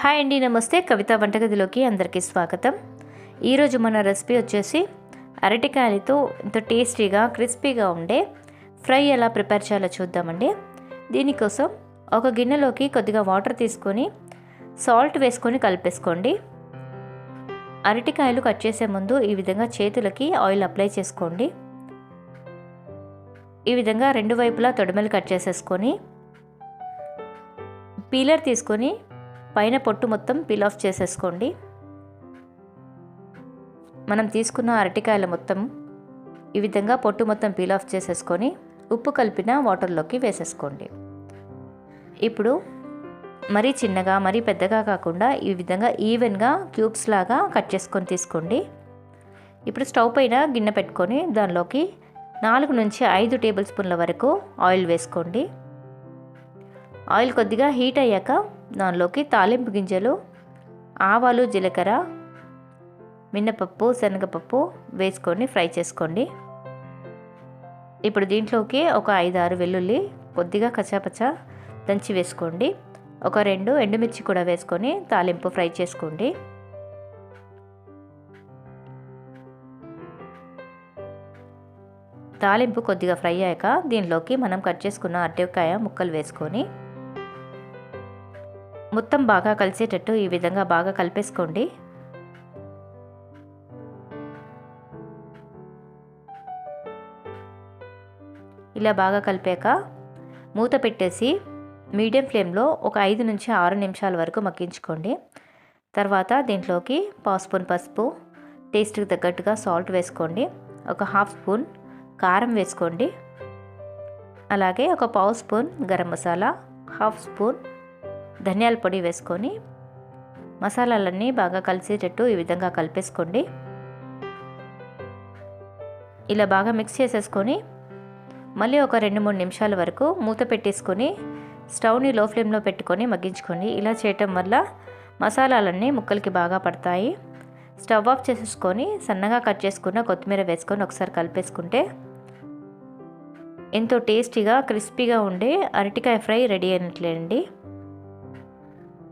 Hi అండి నమస్తే. కవిత వంటగదిలోకి అందరికీ స్వాగతం. ఈరోజు మన రెసిపీ వచ్చేసి అరటికాయలతో ఎంతో టేస్టీగా క్రిస్పీగా ఉండే ఫ్రై ఎలా ప్రిపేర్ చేయాలో చూద్దామండి. దీనికోసం ఒక గిన్నెలోకి కొద్దిగా వాటర్ తీసుకొని సాల్ట్ వేసుకొని కలిపేసుకోండి. అరటికాయలు కట్ చేసే ముందు ఈ విధంగా చేతులకి ఆయిల్ అప్లై చేసుకోండి. ఈ విధంగా రెండు వైపులా తొడమలు కట్ చేసేసుకొని పీలర్ తీసుకొని పైన పొట్టు మొత్తం పీల్ ఆఫ్ చేసేసుకోండి. మనం తీసుకున్న అరటికాయల మొత్తం ఈ విధంగా పొట్టు మొత్తం పీల్ ఆఫ్ చేసేసుకొని ఉప్పు కలిపిన వాటర్లోకి వేసేసుకోండి. ఇప్పుడు మరీ చిన్నగా మరీ పెద్దగా కాకుండా ఈ విధంగా ఈవెన్గా క్యూబ్స్ లాగా కట్ చేసుకొని తీసుకోండి. ఇప్పుడు స్టవ్ పైన గిన్నె పెట్టుకొని దానిలోకి నాలుగు నుంచి ఐదు టేబుల్ స్పూన్ల వరకు ఆయిల్ వేసుకోండి. ఆయిల్ కొద్దిగా హీట్ అయ్యాక దానిలోకి తాలింపు గింజలు ఆవాలు జీలకర్ర మినపప్పు శనగపప్పు వేసుకొని ఫ్రై చేసుకోండి. ఇప్పుడు దీంట్లోకి ఒక ఐదు ఆరు వెల్లుల్లి కొద్దిగా కచ్చాపచ్చా దంచి వేసుకోండి. ఒక రెండు ఎండుమిర్చి కూడా వేసుకొని తాలింపు ఫ్రై చేసుకోండి. తాలింపు కొద్దిగా ఫ్రై అయ్యాక దీనిలోకి మనం కట్ చేసుకున్న అరటికాయ ముక్కలు వేసుకొని మొత్తం బాగా కలిసేటట్టు ఈ విధంగా బాగా కలిపేసుకోండి. ఇలా బాగా కలిపాక మూత పెట్టేసి మీడియం ఫ్లేమ్లో ఒక ఐదు నుంచి ఆరు నిమిషాల వరకు మగ్గించుకోండి. తర్వాత దీంట్లోకి పావు స్పూన్ పసుపు టేస్ట్కి తగ్గట్టుగా సాల్ట్ వేసుకోండి. ఒక హాఫ్ స్పూన్ కారం వేసుకోండి. అలాగే ఒక పావు spoon garam masala half spoon ధనియాల పొడి వేసుకొని మసాలాలన్నీ బాగా కలిసేటట్టు ఈ విధంగా కలిపేసుకోండి. ఇలా బాగా మిక్స్ చేసేసుకొని మళ్ళీ ఒక రెండు మూడు నిమిషాల వరకు మూత పెట్టేసుకొని స్టవ్ని లో ఫ్లేమ్లో పెట్టుకొని మగ్గించుకోండి. ఇలా చేయటం వల్ల మసాలాలన్నీ ముక్కలకి బాగా పడతాయి. స్టవ్ ఆఫ్ చేసేసుకొని సన్నగా కట్ చేసుకున్న కొత్తిమీర వేసుకొని ఒకసారి కలిపేసుకుంటే ఎంతో టేస్టీగా క్రిస్పీగా ఉండే అరటికాయ ఫ్రై రెడీ అయినట్లేండి